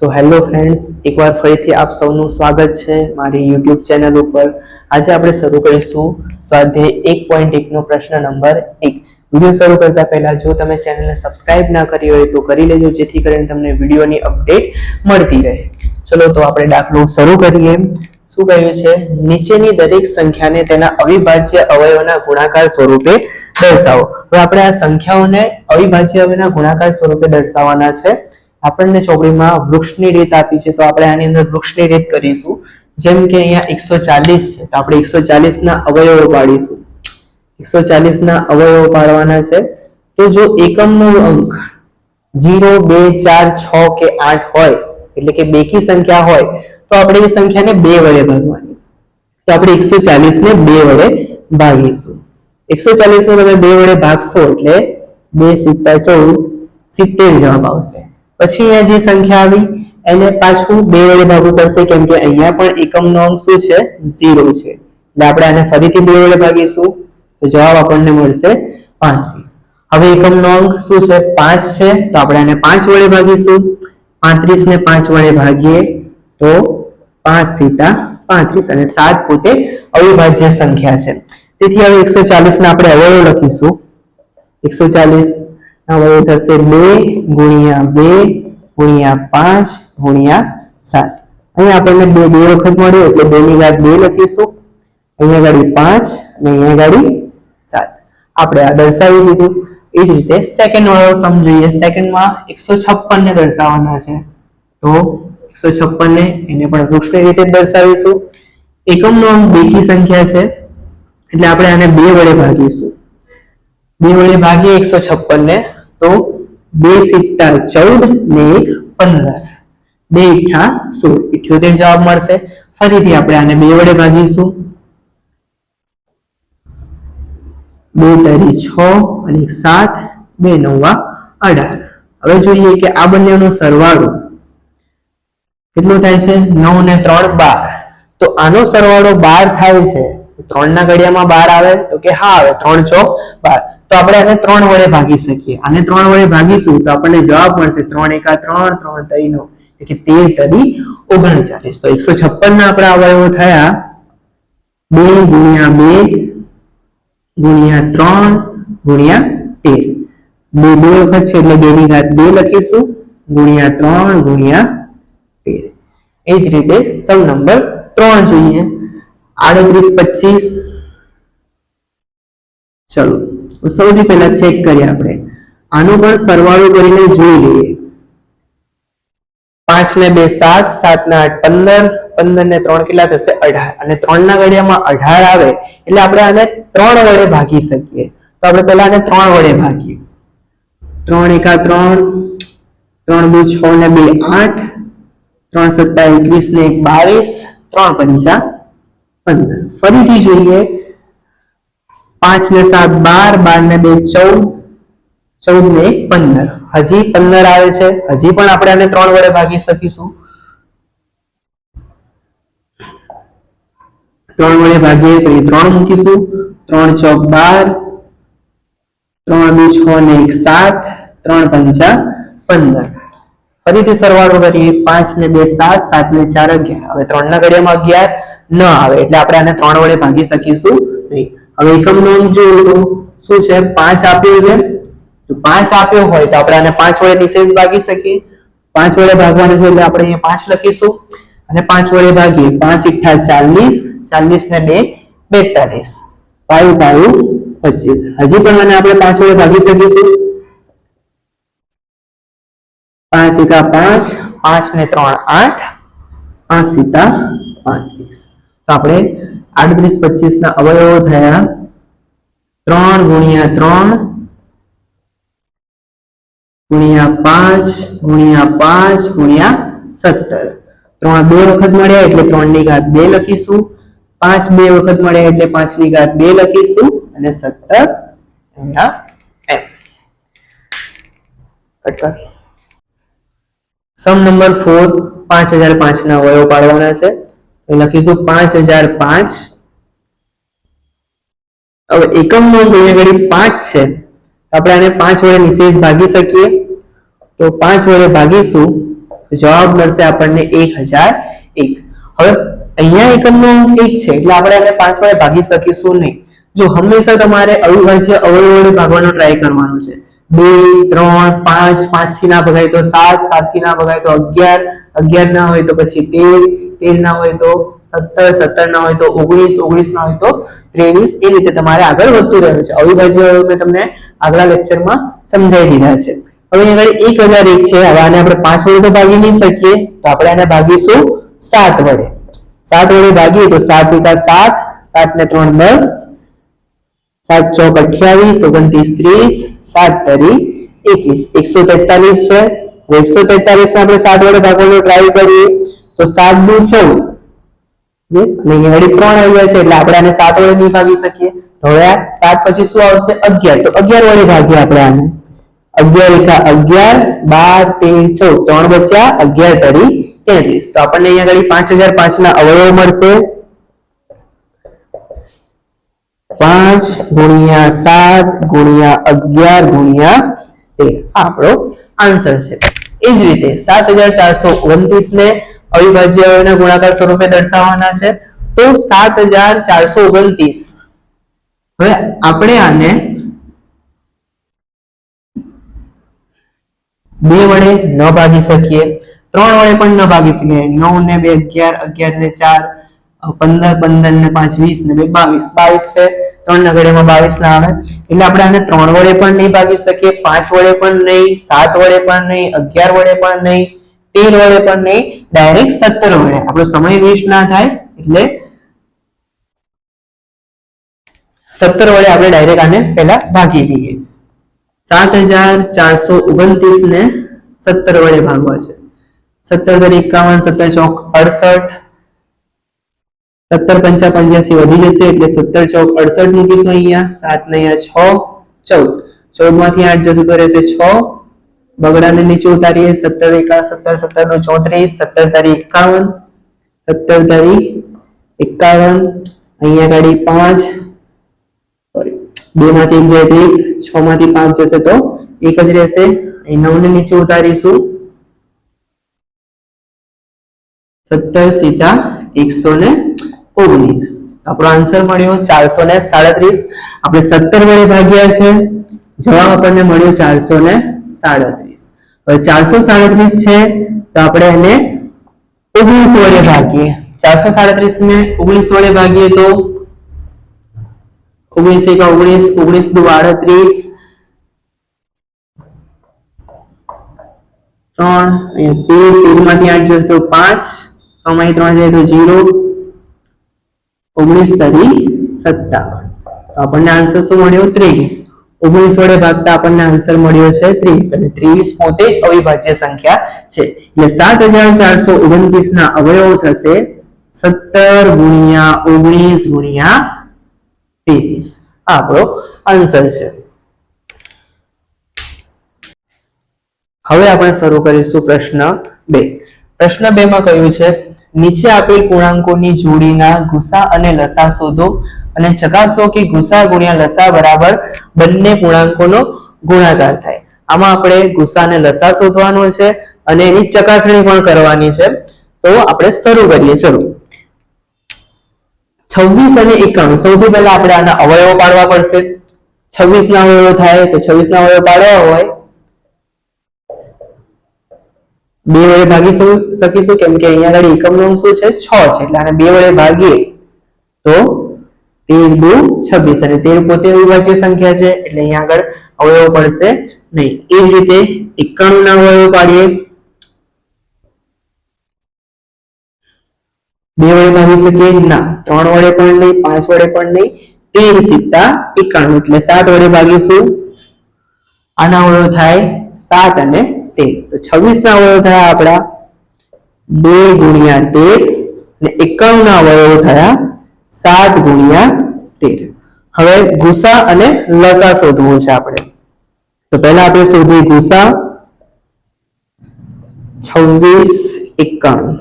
So hello friends એકવાર ફરીથી આપ સૌનું સ્વાગત છે મારી યુટ્યુબ ચેનલ ઉપર. આજે આપણે શરૂ કરીશું સ્વાધ્યાય એક પોઈન્ટ એકનો પ્રશ્ન નંબર એક. વીડિયો શરૂ કરતા પહેલા જો તમે ચેનલને સબસ્ક્રાઇબ ના કરી હોય તો કરી લેજો, જેથી કરીને તમને વિડીયોની અપડેટ મળતી રહે. ચલો, તો આપણે દાખલો શરૂ કરીએ. શું કહ્યું છે? નીચેની દરેક સંખ્યાને તેના અવિભાજ્ય અવયવોના ગુણાકાર સ્વરૂપે દર્શાવો. હવે આપણે આ સંખ્યાઓને અવિભાજ્ય અવયવના ગુણાકાર સ્વરૂપે દર્શાવવાના છે. આપણને ચોપડીમાં વૃક્ષની રીત આપી છે, તો આપણે આની અંદર વૃક્ષની રીત કરીશું. જેમ કે અહીંયા એકસો ચાલીસ છે, તો આપણે એકસો ચાલીસ ના અવયવો પાડીશું. એકસો ચાલીસ ના અવયવો પાડવાના છે. તો જો એકમનો અંક જીરો બે, ચાર, છ કે આઠ હોય, એટલે કે બેકી સંખ્યા હોય, તો આપણે એ સંખ્યાને બે વડે ભાગવાની. તો આપણે એકસો ચાલીસ ને બે વડે ભાગીશું. એકસો ચાલીસ ને તમે બે વડે ભાગશો એટલે બે સિત્તા ચૌદ સિત્તેર જવાબ આવશે. પછી અહીંયા જે સંખ્યા આવી, એને પાછું બે વડે ભાગવું પડશે, કેમ કે અહીંયા પણ એકમનો અંક શું છે? ઝીરો છે. એટલે આપણે આને ફરીથી બે વડે ભાગીશું, તો જવાબ આપણને મળશે પાંત્રીસ. હવે એકમનો અંક શું છે? પાંચ છે, તો આપણે આને પાંચ વડે ભાગીશું. પાંત્રીસ ને પાંચ વડે ભાગીએ, તો પાંચ સીતા પાંત્રીસ અને સાત પોતે અવિભાજ્ય સંખ્યા છે. તેથી હવે એકસો ચાલીસ ના આપણે અવયવ લખીશું. એકસો ચાલીસ ના અવયવ થશે? બે ગુણ્યા બે ગુણ્યા પાંચ ગુણ્યા સાત. અહીંયા આપણને બે બે વખત મળ્યો, એટલે બે ની ઘાત બે લખીશું. અહીંયા ગાડી પાંચ અને અહીંયા ગાડી સાત. આપણે આ દર્શાવી દીધું. એ જ રીતે સેકન્ડ વાળો સમજીએ સેકન્ડમાં એકસો છપ્પન ને દર્શાવવાના છે. તો એકસો છપ્પન ને એને પણ વૃક્ષની રીતે દર્શાવીશું? એકમનો અંક બેકી સંખ્યા છે. એટલે આપણે આને બે વડે ભાગીશું. બે વડે ભાગીએ એકસો છપ્પન ને તો બે સિત્તા ચૌદ ને એક પંદર. બે ઇઠ્ઠા સોળ. ઇઠ્યોતેર જવાબ મળશે. ફરીથી આપણે આને બે વડે ભાગીશું. બે તારી છ અને સાત, બે નવા અઢાર. હવે જોઈએ કે આ બંનેનો સરવાળો કેટલો થાય છે? નવ ને ત્રણ બાર. તો આનો સરવાળો બાર થાય છે. ત્રણ ના ઘડિયામાં બાર આવે. તો કે હા આવે. ત્રણ ચોક બાર. તો આપણે આને ત્રણ વડે ભાગી શકીએ. આને ત્રણ વડે ભાગીશું તો આપણને જવાબ મળશે ત્રણ એકા ત્રણ ત્રણ તરી નો એટલે તેર તરી ઓગણચાલીસ. તો એકસો છપ્પન ના આપણા અવયવો થયા. બે ગુણ્યા બે, ગુણ્યા ત્રણ, ગુણ્યા તેર. બે બે વખત છે એટલે બે ની ઘાત બે લખીશું. ગુણ્યા ત્રણ, ગુણ્યા તેર. એ જ રીતે સૌ નંબર ત્રણ જોઈએ. આડત્રીસ, પચીસ. ચલો. સૌથી પહેલા ચેક કરીએ આપણે. આનો પણ સરવાળો કરીને જોઈ લઈએ. પાંચ ને બે સાત સાત ને આઠ પંદર પંદર ને ત્રણ કેટલા થશે? અઢાર. અને ત્રણ ના ઘડિયામાં અઢાર આવે, એટલે આપણે આને ત્રણ વડે ભાગી શકીએ. તો આપણે પહેલા આને ત્રણ વડે ભાગીએ. ત્રણ એકા ત્રણ ત્રણ દુ છ ને બે આઠ, ત્રણ સત્તા એકવીસ ને એક બાવીસ, ત્રણ પંચા પંદર. ફરીથી જોઈએ પાંચ ને સાત બાર બાર ને બે ચૌદ ચૌદ ને એક પંદર. હજી પંદર આવે છે. હજી પણ આપણે આને ત્રણ વડે ભાગી શકીશું. ત્રણ વડે ભાગીએ તો ત્રણ મૂકીશું. ત્રણ ચોક બાર, ત્રણ બે છ ને એક સાત, ત્રણ પંચા પંદર. ફરીથી સરવાળો કરીએ. પાંચ ને બે સાત સાત ને ચાર અગિયાર. હવે ત્રણ ના ઘડિયામાં અગિયાર ન આવે, એટલે આપણે આને ત્રણ વડે ભાગી શકીશું નહીં. હવે એકમ નોંધ જોઈએ તો શું છે? પાંચ આપ્યો છે. જો પાંચ આપ્યો હોય તો આપણે આને પાંચ વડે નિશેષ ભાગી શકીએ. પાંચ વડે ભાગવાનું છે એટલે આપણે અહીંયા પાંચ લખીશું. અને પાંચ વડે ભાગીએ. પાંચ ઇઠા ચાલીસ ચાલીસ ને બે બેતાલીસ. પાયું પાયું પચીસ. હજી પણ આને આપણે પાંચ વડે ભાગી શકીશું પાંચ એકા પાંચ પાંચ ને ત્રણ આઠ, પાંચ સીતા પાંત્રીસ. તો આપણે આડત્રીસ પચીસ ના અવયવો થયા. ત્રણ ગુણ્યા ત્રણ ગુણ્યા પાંચ ગુણ્યા પાંચ, ગુણ્યા સત્તર. ત્રણ બે વખત મળ્યા એટલે ત્રણની ઘાત બે લખીશું. પાંચ બે વખત મળ્યા એટલે પાંચની ઘાત બે લખીશું. અને સત્તર એમના એમ. સમ નંબર ફોર પાંચ હજાર પાંચ ના અવયવ પાડવાના છે. લખીશું પાંચ હજાર પાંચ. હવે એકમનો ઘડી પાંચ છે. આપણે આને પાંચ વડે નિશેષ ભાગી શકીએ. તો પાંચ વડે ભાગીશું જવાબ મળશે આપણને એક હજાર એક. હવે અહીંયા એકમનો અંક એક છે, એટલે આપણે એને પાંચ વડે ભાગી શકીશું નહીં. જો હંમેશા તમારે અવિભાજ્ય અવયવ વડે ભાગવાનો ટ્રાય કરવાનો છે. બે, ત્રણ, પાંચ પાંચથી ના ભગાય તો સાત સાતથી ના ભગાય તો અગિયાર અગિયાર ના હોય તો પછી તેર તેર ના હોય તો સત્તર સત્તર ના હોય તો ઓગણીસ ઓગણીસ ના હોય તો ત્રેવીસ, એ રીતે તમારે આગળ વધતું રહેવું છે. અવિભાજ્ય મેં તમને આગલા લેક્ચરમાં સમજાવી દીધા છે. હવે આગળ એક હજાર એક છે. હવે આને આપણે પાંચ વડે તો ભાગી નહીં શકીએ. તો આપણે આને ભાગીશું સાત વડે. સાત વડે ભાગીએ તો સાત એકા સાત સાત ને ત્રણ દસ, સાત ચોક અઠ્યાવીસ, ઓગણત્રીસ ત્રીસ, સાત તરી એકવીસ. એકસો તેતાલીસ છે. એકસો તેતાલીસ આપણે સાત વડે ભાગવાનો ટ્રાય કરીએ. તો સાત દુ ચૌદ. અહીંયા વળી ત્રણ આવ્યા છે, એટલે આપણે આને સાત વડે નહીં ભાગી શકીએ. તો હવે સાત પછી શું આવશે? અગિયાર. તો અગિયાર વડે ભાગીએ આપણે આને. અગિયાર એકા અગિયાર, બાર, તેર, ચૌદ. ત્રણ બચ્યા અગિયાર તરી તેત્રીસ. તો આપણને અહીંયા આગળ પાંચ હજાર પાંચ ના અવયવ મળશે. પાંચ ગુણ્યા સાત ગુણ્યા અગિયાર ગુણ્યા તેર. આપણો આન્સર છે. એ જ રીતે સાત હજાર ચારસો ઓગણત્રીસ ને અવિભાજ્ય અવયવના ગુણાકાર સ્વરૂપે દર્શાવવાના છે. તો સાત હજાર ચારસો ઓગણત્રીસ હવે આપણે આને બે વડે ન ભાગી શકીએ. ત્રણ વડે પણ ન ભાગી શકીએ. નવ ને બે અગિયાર અગિયાર ને ચાર, પંદર પંદર ને પાંચ વીસ ને બે, બાવીસ. બાવીસ છે. ત્રણ ના ઘડીમાં બાવીસ ના આવે. એટલે આપણે આને ત્રણ વડે પણ નહીં ભાગી શકીએ. પાંચ વડે પણ નહીં, સાત વડે પણ નહીં, અગિયાર વડે પણ નહીં તેર વડે પણ નહીં ડાયરેક્ટ સત્તર વડે આપણો સમય વેસ્ટ ના થાય, એટલે સત્તર વડે આપણે ડાયરેક્ટ આને પહેલા ભાગી દઈએ. સાત હજાર ચારસો ઓગણત્રીસ ને સત્તર વડે ભાગવા છે. સત્તર દર એકાવન, સત્તર ચોક અડસઠ. સત્તર પંચા પંચ્યાસી વધી જશે, એટલે સત્તર ચોક અડસઠ મૂકીશું અહીંયા. સાત ને અહીંયા છ, ચૌદ. ચૌદમાંથી આઠ જતું તો રહેશે છ. બગડાને નીચે ઉતારીએ, સત્તર એકા, સત્તર સત્તર નો ચોત્રીસ, સત્તર તારી એકાવન, સત્તર તારી એકાવન, અહીંયા ગાડી પાંચ સોરી બે માંથી એક જાય એક છ માંથી પાંચ જશે તો એક જ રહેશે. અહીં નવ ને નીચે ઉતારીશું. સત્તર સીધા એકસો ને ઓગણીસ. આપણો આન્સર મળ્યો ચારસો ને સાડત્રીસ. આપણે સત્તર વડે ભાગ્યા છે. જવાબ આપણને મળ્યો ચારસો ને સાડત્રીસ. ચારસો સાડત્રીસ છે, તો આપણે એને ઓગણીસ વડે ભાગીએ. ચારસો સાડત્રીસ ને ઓગણીસ વડે ભાગીએ તો ઓગણીસ એક ઓગણીસ ઓગણીસ દુ આડત્રીસ. ત્રણ, અહીંયા તેર તેરમાંથી આઠ જશે તો પાંચ. છ માંથી ત્રણ જાય તો જીરો. ઓગણીસ તરી સત્તાવન. આપણને આન્સર શું મળ્યો? ત્રેવીસ. ઓગણીસ વડે ભાગતા આપણને આન્સર મળ્યો છે ત્રીસ અને ત્રીસ પોતે જ અવિભાજ્ય સંખ્યા છે. એટલે સાત હજાર ચારસો ઓગણત્રીસ ના અવયવો થશે સત્તર ગુણ્યા ઓગણીસ ગુણ્યા ત્રીસ આપણો આન્સર છે. હવે આપણે શરૂ કરીશું પ્રશ્ન બે. પ્રશ્ન બે માં કહ્યું છે, નીચે આપેલ પૂર્ણાંકોની જોડીના ગુસા અને લસા શોધો. અને ચકાસો કે ગુસા ગુણ્યા લસા બરાબર બંને પૂર્ણાંકોનો ગુણાકાર થાય. આમાં આપણે ગુસા અને લસા શોધવાનો છે અને એની ચકાસણી પણ કરવાની છે. તો આપણે શરૂ કરીએ, ચલો. છવ્વીસ અને એકાણું. સૌથી પહેલા આપણે આના અવયવો પાડવા પડશે. છવ્વીસ ના અવયવો થાય તો છવ્વીસ ના અવયવો પાડવા હોય. બે વડે ભાગી શકું- શકીશું કેમ કે અહીંયા આગળ એકમનો અંક શું છે? છ છે. એટલે આને બે વડે ભાગીએ તો એકાણું પાંચ વડે પણ નહીં. તેર સિત્તા એકાણું, એટલે સાત વડે ભાગીશું. આના અવયવ થાય સાત અને તેર. તો છવ્વીસ ના અવયવ થયા આપણા બે ગુણ્યા તેર અને એકાણું ના અવયવ થયા સાત ગુણ્યા તેર. હવે ગુસા અને લસા શોધવો છે આપણે. તો પહેલા આપણે શોધીએ ગુસા છવ્વીસ એકાણું.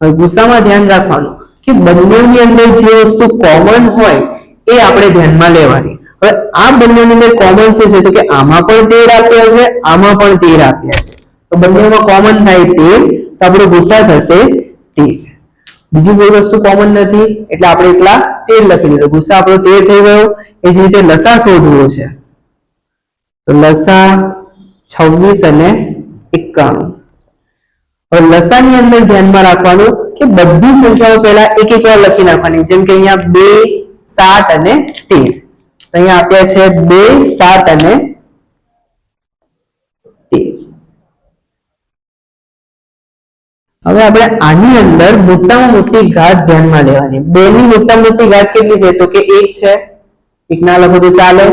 હવે ગુસ્સામાં ધ્યાન રાખવાનું કે બંનેની અંદર જે વસ્તુ કોમન હોય એ આપણે ધ્યાનમાં લેવાની. હવે આ બંનેની અંદર કોમન શું છે? તો કે આમાં પણ તેર આપ્યા છે, આમાં પણ તેર આપ્યા છે. તો બંનેમાં કોમન થાય તેર, તો આપણો ગુસ્સા થશે તેર. બીજું કોઈ વસ્તુ કોમન નથી, એટલે આપણે એકલા તેર લખી દીધું. ગુસ્સા આપણો તેર થઈ ગયો. એ જ રીતે લસા શોધવો છે. તો લસા છવ્વીસ અને એકાણું. હવે લસાની અંદર ધ્યાનમાં રાખવાનું કે બધી સંખ્યાઓ પહેલા એક એક વાર લખી નાખવાની. જેમ કે અહીંયા બે, સાત અને તેર. અહીંયા આપ્યા છે બે, સાત અને તેર હવે આપણે આની અંદર મોટામાં મોટી ઘાત ધ્યાનમાં લેવાની. બે ની મોટામાં મોટી ઘાત કેટલી છે? તો કે એક છે. એક ના લખો તો ચાલે.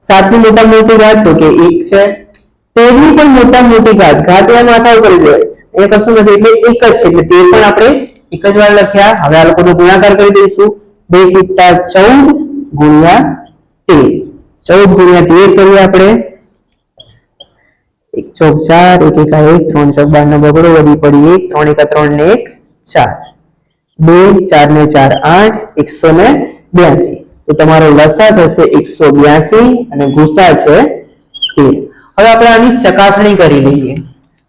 સાતની મોટામાં મોટી ઘાત તો કે એક છે. તેરની પણ મોટામાં મોટી ઘાત. ઘાત એ માથા ઉપર જ એ કશું નથી. એટલે એક જ છે. એટલે તે પણ આપણે એક જ વાર લખ્યા. હવે આ લોકોનો ગુણાકાર કરી દઈશું. બે સિત્તા ચૌદ ગુણ્યા તેર. ચૌદ ગુણ્યા તેર કરીએ આપણે. એક ચોક ચાર, એક એકા એક, ત્રણ ચોક બાર નો બગડો વધી પડી એક, ત્રણ એકા ત્રણ ને એક ચાર. બે, ચાર ને ચાર આઠ, એકસો ને બ્યાસી. તો તમારો લસા થશે એકસો બ્યાસી અને ગુસા છે તેર હવે આપણે આની ચકાસણી કરી લઈએ.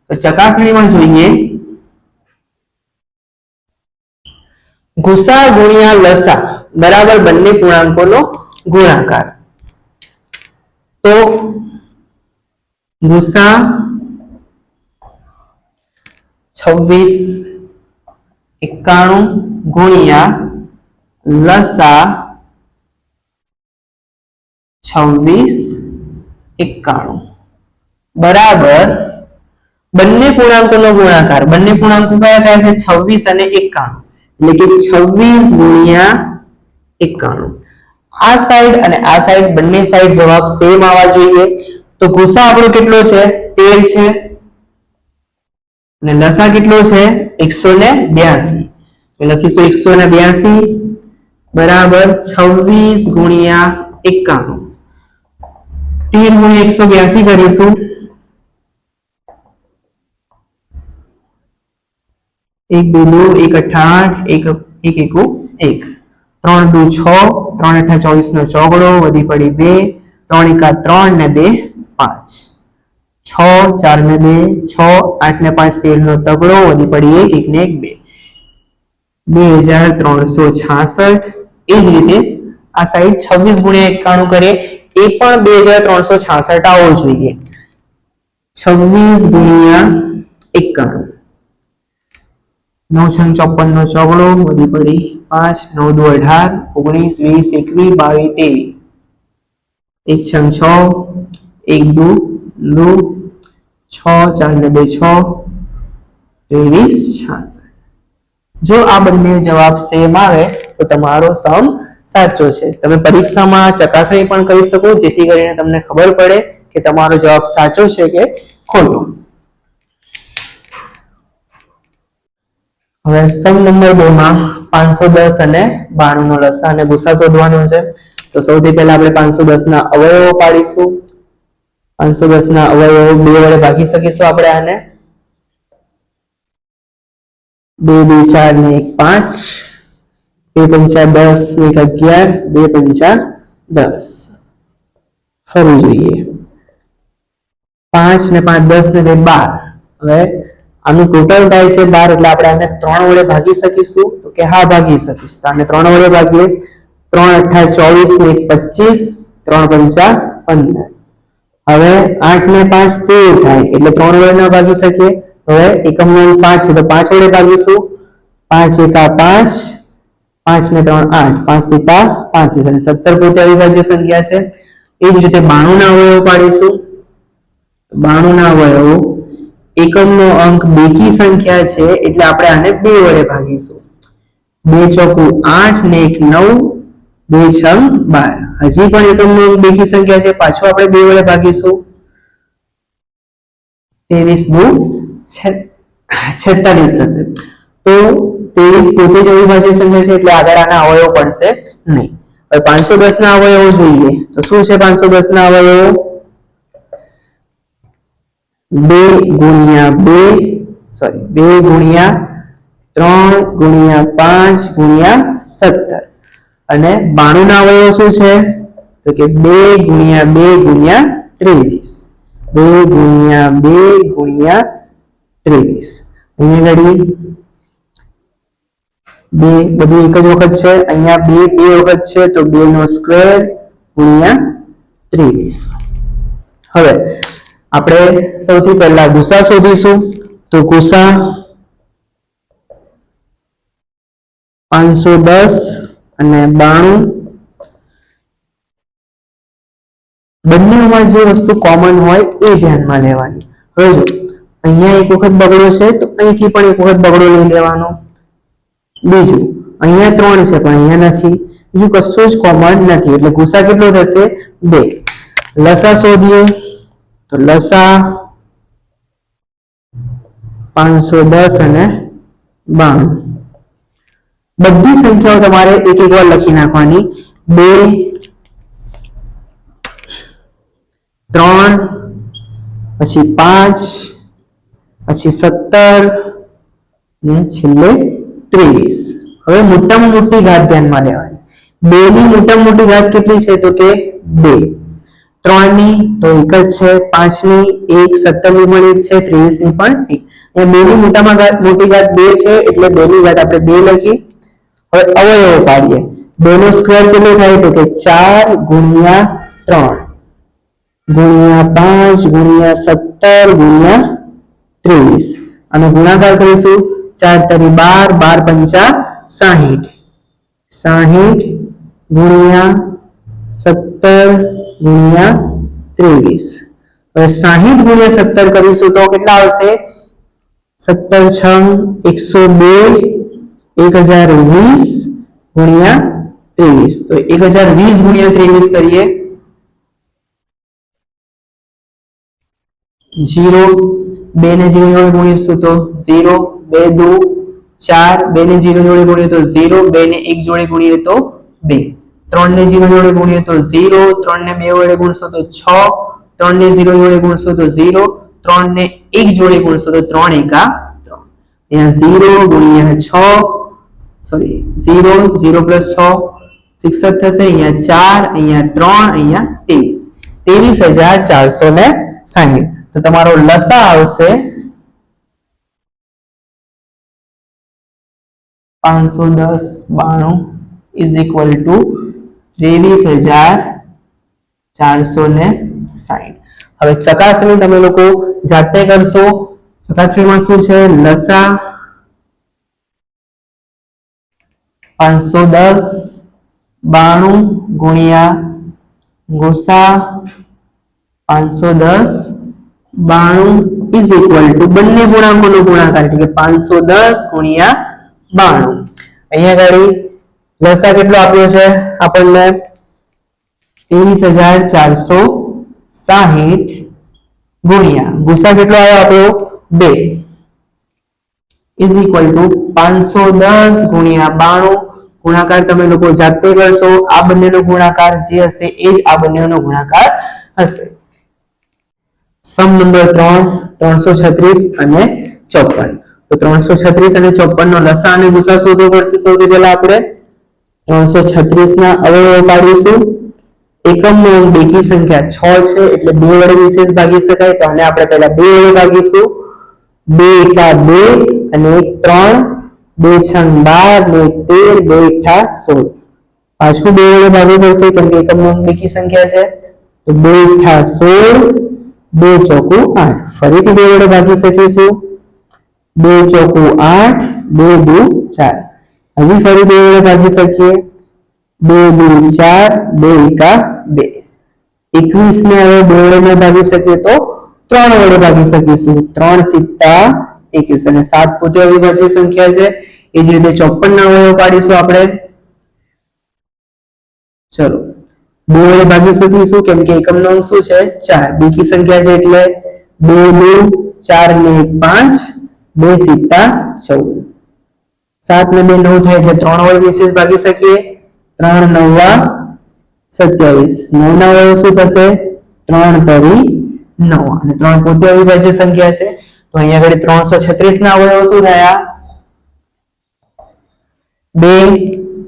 તો ચકાસણીમાં જોઈએ. ગુસા ગુણ્યા લસા. બરાબર બંને પૂર્ણાંકોનો ગુણાકાર. તો ગુસા છવ્વીસ, એકાણું ગુણ્યા લસા છવ્વીસ, એકાણું. બરાબર. બંને પૂર્ણાંકોનો ગુણાકાર. બંને પૂર્ણાંકો કયા કયા છે? છવ્વીસ અને એકાણું. એટલે કે છવ્વીસ ગુણ્યા એકાણું. આ સાઈડ અને આ સાઈડ બંને સાઈડ જવાબ સેમ આવવા જોઈએ. તો ગુસા આપણો કેટલો છે? તેર છે. અને લસા કેટલો છે? એકસો ને બ્યાસી. લખીશું એકસો ને બ્યાસી બરાબર છવ્વીસ ગુણ્યા એકાણું. તેર ગુણ્યા એકસો બ્યાસી કરીશું. એક દુ, એક અઠાર, એક, એકુ, એક ત્રણ દુ છ, ત્રણ અઠા ચોવીસ નો ચોગડો, વધી પડી બે. ત્રણ એકા ત્રણ ને બે. પાંચ. છ, ચાર ને બે, છ, આઠ ને પાંચ તેર નો તગડો વધી પડી એક ને એક, બે. બે હજાર ત્રણસો છાસઠ. એ જ રીતે આ સાઈડ છવ્વીસ ગુણ્યા એકાણું કરીએ એ પણ બે હજાર ત્રણસો છાસઠ આવવો જોઈએ. છવ્વીસ ગુણ્યા એકાણું. નવ છંગ ચોપન નો ચોગડો વધી પડી પાંચ, નવ દો અઢાર, ઓગણીસ, વીસ, એકવીસ, બાવીસ, ત્રેવીસ. એક છંગ છ એક, દુ દુ છ, ચાર ને બે, છ, ત્રેવીસ જો આ બંને જવાબ સેમ આવે, તો તમારો સમ સાચો છે. તમે પરીક્ષામાં ચકાસણી પણ કરી શકો, જેથી કરીને તમને ખબર પડે કે તમારો જવાબ સાચો છે કે ખોટો. હવે સમ નંબર બે માં પાંચસો દસ અને બાણું નો લસા અને ગુસા શોધવાનો છે. તો સૌથી પહેલા આપણે પાંચસો દસ ના અવયવો પાડીશું. પાંચસો દસ ના અવયવો બે વડે ભાગી શકીશું આપણે આને. બે બે, ચાર ને એક, પાંચ. બે પંચા દસ એક, અગિયાર. બે પંચા દસ. ફરી જોઈએ. પાંચ ને પાંચ, દસ ને બે, બાર. હવે આનું ટોટલ થાય છે બાર, એટલે આપણે આને ત્રણ વડે ભાગી શકીશું. તો કે હા, ભાગી શકીશું. તો આને ત્રણ વડે ભાગીએ. ત્રણ અઠા ચોવીસ ને એક, પચીસ. ત્રણ, પંચા, પંદર. હવે આઠ ને પાંચ તેર થાય, એટલે ત્રણ વડે ના ભાગી શકીએ. હવે એકમ નો પાંચ છે તો પાંચ વડે ભાગીશું. પાંચ એકા પાંચ પાંચ ને ત્રણ આઠ. પાંચ સીતા પાંત્રીસ અને સત્તર પોતે અવિભાજ્ય સંખ્યા છે. એ જ રીતે બાણું ના અવયવો પાડીશું. બાણું ના અવયવો એકમનો અંક બેકી સંખ્યા છે, એટલે આપણે આને બે વડે ભાગીશું. બે ચોકુ આઠ ને એક નવ બે છ બાર. હજી પણ એકમનો બેકી સંખ્યા છે. પાછો આપણે બે વડે ભાગીશું. ત્રેવીસ દુ છેતાલીસ થશે. તો ત્રેવીસ પોતે જ અવિભાજ્ય સંખ્યા છે એટલે આગળ આના અવયવો પડશે નહીં. પાંચસો દસ ના અવયવો જોઈએ. તો શું છે પાંચસો દસ ના અવયવો? બે ગુણ્યા બે સોરી બે ગુણ્યા ત્રણ ગુણ્યા પાંચ ગુણ્યા સત્તર. અને બાણું ના અવયવો શું છે? તો કે બે ગુણ્યા બે ગુણ્યા ત્રેવીસ. બે ગુણ્યા બે ગુણ્યા ત્રેવીસ. અહીંયા ઘડી બે, બધું એક જ વખત છે. અહીંયા બે બે વખત છે તો બે નો સ્ક્વેર ગુણ્યા ત્રેવીસ. હવે આપણે સૌથી પહેલા ગુસા શોધીશું. તો ગુસા પાંચસો દસ અને બાણું. બંનેમાં જે વસ્તુ કોમન હોય એ ધ્યાનમાં લેવાની. હવે જો, અહીંયા એક વખત બગડો છે, તો અહીંથી પણ એક વખત બગડો લઈ લેવાનો. બીજું, અહીંયા ત્રણ છે, પણ અહીંયા નથી. બીજું કશું જ કોમન નથી. એટલે ગુસા કેટલો થશે? બે. લસા શોધીએ. તો લસા પાંચસો દસ અને બાણું. બધી સંખ્યાઓ તમારે એક એક વાર લખી નાખવાની. બે, ત્રણ, પછી પાંચ, પછી સત્તર, ને છેલ્લે ત્રેવીસ. હવે મોટામાં મોટી ઘાત ધ્યાનમાં લેવાની. બે ની મોટામાં મોટી ઘાત કેટલી છે? તો કે બે. ત્રણની તો એક જ છે પાંચની એક સત્તરની પણ એક છે ત્રેવીસની પણ એક. બે ની મોટામાં મોટી ઘાત બે છે, એટલે બે ની ઘાત આપણે બે લખી હવે અવયવો પાડીએ બે નો સ્ક્વેર કેટલો થાય તો કે ચાર ગુણ્યા ત્રણ ગુણ્યા પાંચ ગુણ્યા સત્તર ગુણ્યા ત્રેવીસ અને ગુણાકાર કરીશું ચાર તરી બાર બાર પંચા સાહીઠ સાહીઠ ગુણ્યા સત્તર ગુણ્યા ત્રેવીસ હવે સાહીઠ ગુણ્યા સત્તર કરીશું તો કેટલા આવશે સત્તર છ એકસો બે એક હજાર વીસ ગુણ્યા ત્રેવીસ તો એક હજાર વીસ ગુણ્યા ત્રેવીસ કરીએ જીરો બે ને જીરો જોડે ગુણીશું તો ઝીરો બે દુ ચાર બે ને જીરો જોડે ગુણીએ તો ઝીરો બે ને એક જોડે ગુણીએ તો બે ત્રણ ને જીરો જોડે ગુણીએ તો ઝીરો ત્રણ ને બે જોડે ગુણશો તો છ ત્રણ ને જીરો જોડે ગુણશો તો ઝીરો ત્રણ ને એક જોડે ગુણશો તો ત્રણ એકા ત્રણ અહીંયા ઝીરો ગુણ્યા છ સોરી ઝીરો ઝીરો પ્લસ છ સિક્સ થશે, અહીંયા ચાર, અહીંયા ત્રણ, અહીંયા ત્રેવીસ. ત્રેવીસ હજાર ચારસો ને સાહીઠ. તો તમારો લસા આવશે પાંચસો દસ, બાણું ઇઝ ઇક્વલ ટુ ત્રેવીસ હજાર ચારસો ને સાહીઠ. હવે ચકાસણી તમે લોકો જાતે કરશો. ચકાસણીમાં શું છે? લસા પાંચસો દસ, બાણું ગુણ્યા ગુસા, પાંચસો દસ, બાણું ઇઝ ઇક્વલ ટુ બંને ગુણાંકોનો ગુણાકાર એટલે પાંચસો દસ ગુણ્યા બાણું. અહીંયા ગાડી લસા કેટલો આપ્યો છે? આપણને ત્રેવીસ હજાર ચારસો સાહીઠ ગુણ્યા. ગુસા કેટલો આવ્યો? આપ્યો બે. ઇઝ ઇક્વલ ટુ પાંચસો દસ ગુણ્યા બાણું ગુણાકાર તમે લોકો જાતે કરશો. આ બંનેનો ગુણાકાર જે હશે એ જ આ બંનેનો ગુણાકાર હશે. સમ નંબર ત્રણ, ત્રણસો છત્રીસ અને ચોપન. તો ત્રણસો છત્રીસ અને ચોપન નો લસા અને ગુસા શોધવો પડશે સૌથી પહેલા આપણે. ત્રણસો છત્રીસ ના અવયવો પાડીશું. એકમનો અંક બેકી સંખ્યા છ છે, એટલે બે વડે વિશેષ ભાગી શકાય. તો આને આપણે પહેલા બે વડે ભાગીશું. બે એકા બે અને એક ત્રણ. બે છંગ બાર બે તેર બે અઠા સોળ પાછું બે વડે ભાગવું પડશે કેમ કે એકમનો અંક બેકી સંખ્યા છે તો બે અઠા સોળ બે ચોકું આઠ ફરીથી બે વડે ભાગી શકીશું બે ચોકું આઠ બે દુ ચાર હજી ફરી બે વડે ભાગી શકીએ બે દુ ચાર બે એકા બે એકવીસ ને હવે બે વડે ન ભાગી શકીએ તો ત્રણ વડે ભાગી શકીશું ત્રણ સિત્તા એકવીસ અને સાત પોતે અવિભાજ્ય સંખ્યા છે. એ જ રીતે ચોપન ના અવયવ પાડીશું આપણે. ચલો. બે વડે ભાગી શકીશું કેમ કે એકમનો અંક શું છે? ચાર. બેકી સંખ્યા છે એટલે બે બે ચાર ને પાંચ, બે સિત્તા ચૌદ. સાત ને બે નવ થાય એટલે ત્રણ વડે વિશેષ ભાગી શકીએ. ત્રણ નવા સત્યાવીસ. નવ ના વડે શું થશે? ત્રણ તરી નવ. અને ત્રણ પોતે અવિભાજ્ય સંખ્યા છે. તો અહીંયા આગળ ત્રણસો છત્રીસ ના અવયવો શું થયા? બે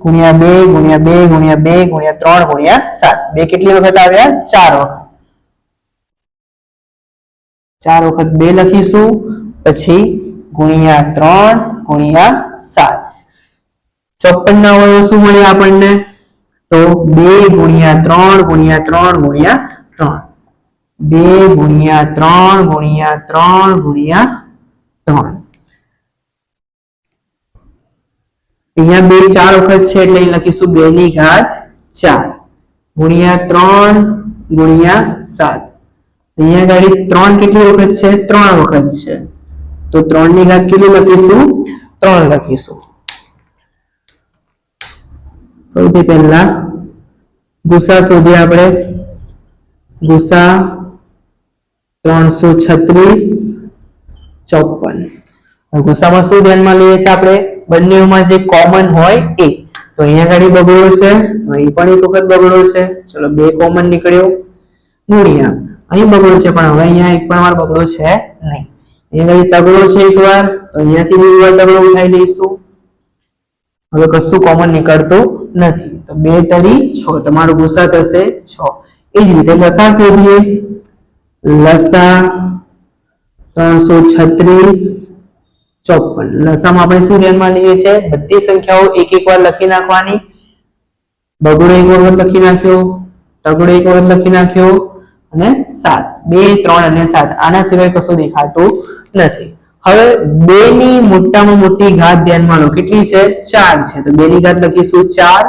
ગુણ્યા બે ગુણ્યા બે ગુણ્યા બે ગુણ્યા ત્રણ ગુણ્યા સાત. બે કેટલી વખત આવ્યા? ચાર વખત. ચાર વખત બે લખીશું, પછી ગુણ્યા ત્રણ ગુણ્યા સાત. ચોપન ના અવયવો શું મળ્યા આપણને? તો બે ગુણ્યા ત્રણ ગુણ્યા ત્રણ ગુણ્યા ત્રણ. બે ગુણ્યા ત્રણ ગુણ્યા ત્રણ ગુણ્યા ત્રણ. અહીંયા બે ચાર વખત છે એટલે અહીં લખીશું બે ની ઘાત ચાર. ગુણ્યા ત્રણ ગુણ્યા સાત. અહીંયા ગાડી ત્રણ કેટલી વખત છે? ત્રણ વખત છે. તો ત્રણની ઘાત કેટલી લખીશું? ત્રણ લખીશું. સૌથી પહેલા ગુસા શોધીએ આપણે. ગુસા ત્રણસો છત્રીસ, ચોપન. ગુસામાં શું ધ્યાનમાં લઈએ છીએ આપણે? બંનેમાં જે કોમન હોય એ. તો અહીંયા ગાડી બગડો છે, તો અહીં પણ એક વખત બગડો છે. ચલો, બે કોમન નીકળ્યો. ગુણ્યા. અહીં બગડો છે, પણ હવે અહીંયા એક પણ વાર બગડો છે નહીં. અહીંયા ગાડી તગડો છે એક વાર, તો અહીંયાથી બીજી વાર તગડો ઉઠાઈ લઈશું હવે કશું કોમન નીકળતું નથી. તો બે તરી છ. તમારો ગુસા થશે છ. એ જ રીતે લસા શોધીએ. લસા ત્રણસો છત્રીસ, ચોપન. લસામાં આપણે શું ધ્યાનમાં લઈએ છીએ? બધી સંખ્યાઓ એક એક વાર લખી નાખવાની. બગડો એક વખત લખી નાખ્યો, તગડો એક વખત લખી નાખ્યો, અને સાત. બે, ત્રણ અને સાત. આના સિવાય કશું દેખાતું નથી. હવે બે ની મોટામાં મોટી ઘાત ધ્યાનમાં લો. કેટલી છે? ચાર છે. તો બે ની ઘાત લખીશું ચાર.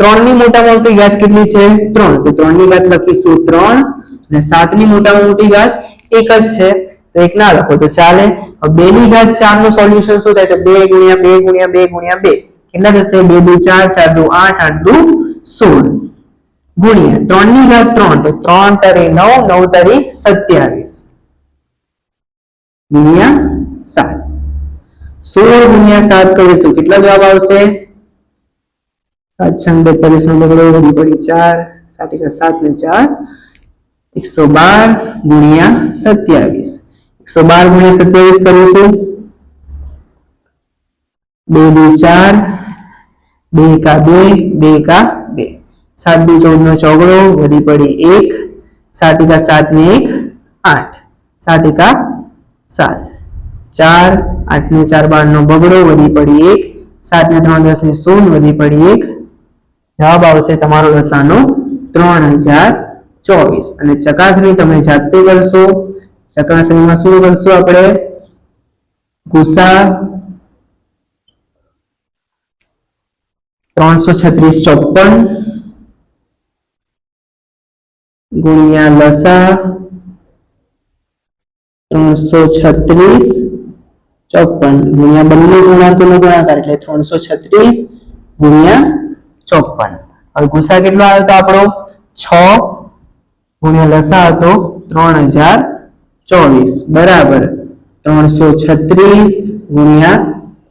ત્રણની મોટામાં મોટી ઘાત કેટલી છે? ત્રણ. તો ત્રણની ઘાત લખીશું ત્રણ. અને સાતની મોટામાં મોટી ઘાત એક જ છે. તો એક ના લખો તો ચાલે. હવે બે ની ઘાત ચારનું સોલ્યુશન શું થાય? તો બે ગુણ્યા બે ગુણ્યા બે ગુણ્યા બે. કેટલા થશે? બે દુ ચાર ચાર, દુ, આઠ આઠ, દુ, સોળ. ગુણ્યા. ત્રણની ઘાત ત્રણ. તો ત્રણ તરી નવ નવ તરી સત્યાવીસ. ગુણ્યા સાત. સોળ ગુણ્યા સાત કરીશું. કેટલા જવાબ આવશે? સાત છંગ બેતાલીસ નો બગડો વધી પડી ચાર. સાત એકા સાત ને ચાર. એકસો બાર ગુણ્યા સત્યાવીસ. એકસો બાર ગુણ્યા સત્યાવીસ કરીશું બે દુ ચાર, બે એકા બે બે એકા બે. સાત દુ ચૌદ નો ચોગડો, વધી પડી એક. સાત એકા સાત ને એક, આઠ. સાત એકા સાત. ચાર આઠ ને ચાર બાર નો બગડો, વધી પડી એક. સાત ને ત્રણ દસ ને સોળ વધી પડી એક. જવાબ આવશે તમારો રસાનો ત્રણ હજાર ચોવીસ. અને ચકાસણી તમે જાતે કરશો. ચકાસણીમાં શું કરશો આપણે? ગુસા ત્રણસો છત્રીસ ચોપન ગુણ્યા લસા ત્રણસો છત્રીસ ચોપન. ગુણ્યા બંને ગુણાંકોનો ગુણાકાર એટલે ત્રણસો છત્રીસ ગુણ્યા ચોપન. હવે ગુસા કેટલો આવ્યો તો આપણો? છ ગુણ્યા લસા હતો ત્રણ હજાર ચોવીસ. બરાબર. ત્રણસો છત્રીસ ગુણ્યા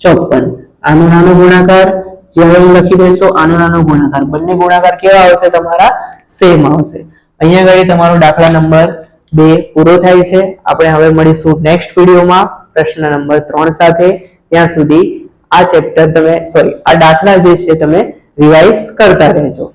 ચોપન. આનો નાનો ગુણાકાર જે હવે લખી દેશો આનો નાનો ગુણાકાર. બંને ગુણાકાર કેવા આવશે? તમારા સેમ આવશે. અહીંયા આગળ તમારો દાખલા નંબર બે પૂરો થાય છે. આપણે હવે મળીશું નેક્સ્ટ વિડીયોમાં. પ્રશ્ન નંબર ત્રણ સાથે. ત્યાં સુધી આ ચેપ્ટર તમે સોરી આ દાખલા જે છે તમે રિવાઇઝ કરતા રહેજો.